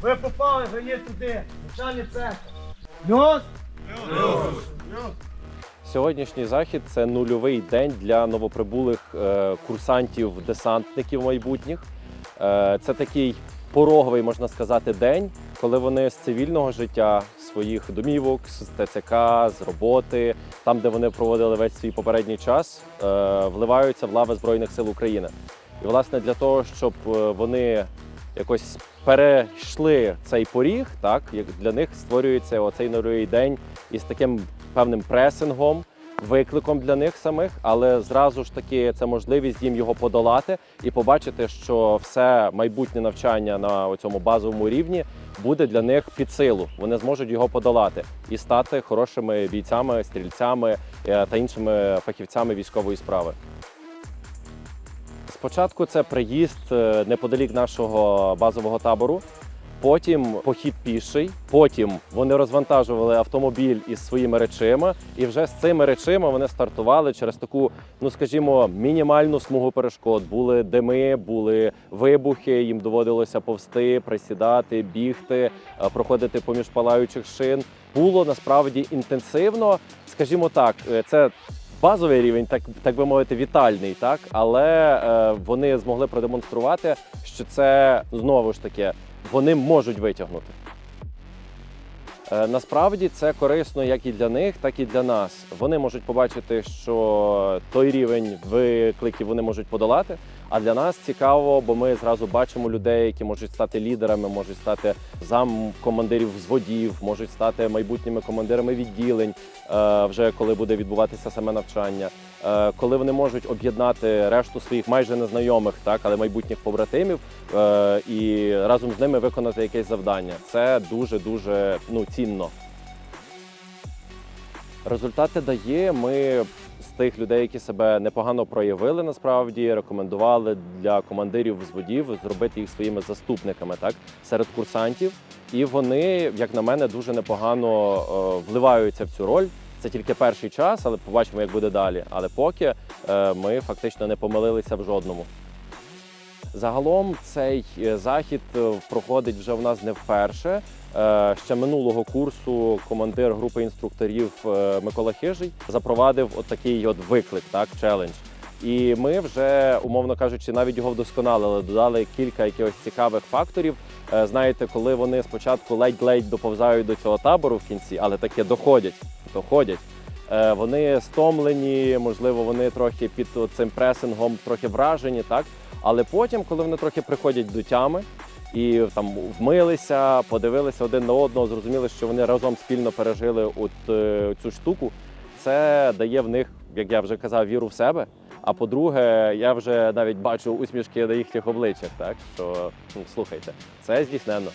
Ви попали, ви є туди. Навчальний центр. Плюс? Сьогоднішній захід це нульовий день для новоприбулих е, курсантів, десантників майбутніх. Е, це такий пороговий, можна сказати, день, коли вони з цивільного життя, своїх домівок, з ТЦК, з роботи, там, де вони проводили весь свій попередній час, е, вливаються в лави Збройних сил України. І, власне, для того, щоб вони якось перейшли цей поріг, так як для них створюється оцей нульовий день із таким певним пресингом, викликом для них самих, але зразу ж таки це можливість їм його подолати і побачити, що все майбутнє навчання на цьому базовому рівні буде для них під силу. Вони зможуть його подолати і стати хорошими бійцями, стрільцями е, та іншими фахівцями військової справи. Спочатку це приїзд е, неподалік нашого базового табору. Потім похід піший. Потім вони розвантажували автомобіль із своїми речима, і вже з цими речима вони стартували через таку, ну скажімо, мінімальну смугу перешкод. Були дими, були вибухи. Їм доводилося повсти, присідати, бігти, е, проходити поміж палаючих шин. Було насправді інтенсивно. Скажімо так, е, це базовий рівень, так так би мовити, вітальний, так але е, вони змогли продемонструвати, що це знову ж таки вони можуть витягнути. Е, Насправді це корисно як і для них, так і для нас. Вони можуть побачити, що той рівень викликів вони можуть подолати. А для нас цікаво, бо ми зразу бачимо людей, які можуть стати лідерами, можуть стати зам командирів взводів, можуть стати майбутніми командирами відділень, е, вже коли буде відбуватися саме навчання. Е, Коли вони можуть об'єднати решту своїх майже незнайомих, так але майбутніх побратимів, е, і разом з ними виконати якесь завдання. Це дуже дуже ну цінно. Результати дає. Ми з тих людей, які себе непогано проявили, насправді рекомендували для командирів взводів зробити їх своїми заступниками, так серед курсантів. І вони, як на мене, дуже непогано е, вливаються в цю роль. Це тільки перший час, але побачимо, як буде далі. Але поки е, ми фактично не помилилися в жодному. Загалом цей е, захід е, проходить вже в нас не вперше. Е, Ще минулого курсу командир групи інструкторів Микола Хижий запровадив от такий от виклик, так, челендж. І ми вже, умовно кажучи, навіть його вдосконалили, додали кілька якихось цікавих факторів. Знаєте, коли вони спочатку ледь-ледь доповзають до цього табору в кінці, але таке доходять, доходять. Вони стомлені, можливо, вони трохи під цим пресингом трохи вражені, так. Але потім, коли вони трохи приходять до тями і там вмилися, подивилися один на одного, зрозуміли, що вони разом спільно пережили от е, цю штуку, це дає в них, як я вже казав, віру в себе. А по-друге, я вже навіть бачу усмішки на їхніх обличчях, так що ну, слухайте, це здійсненно.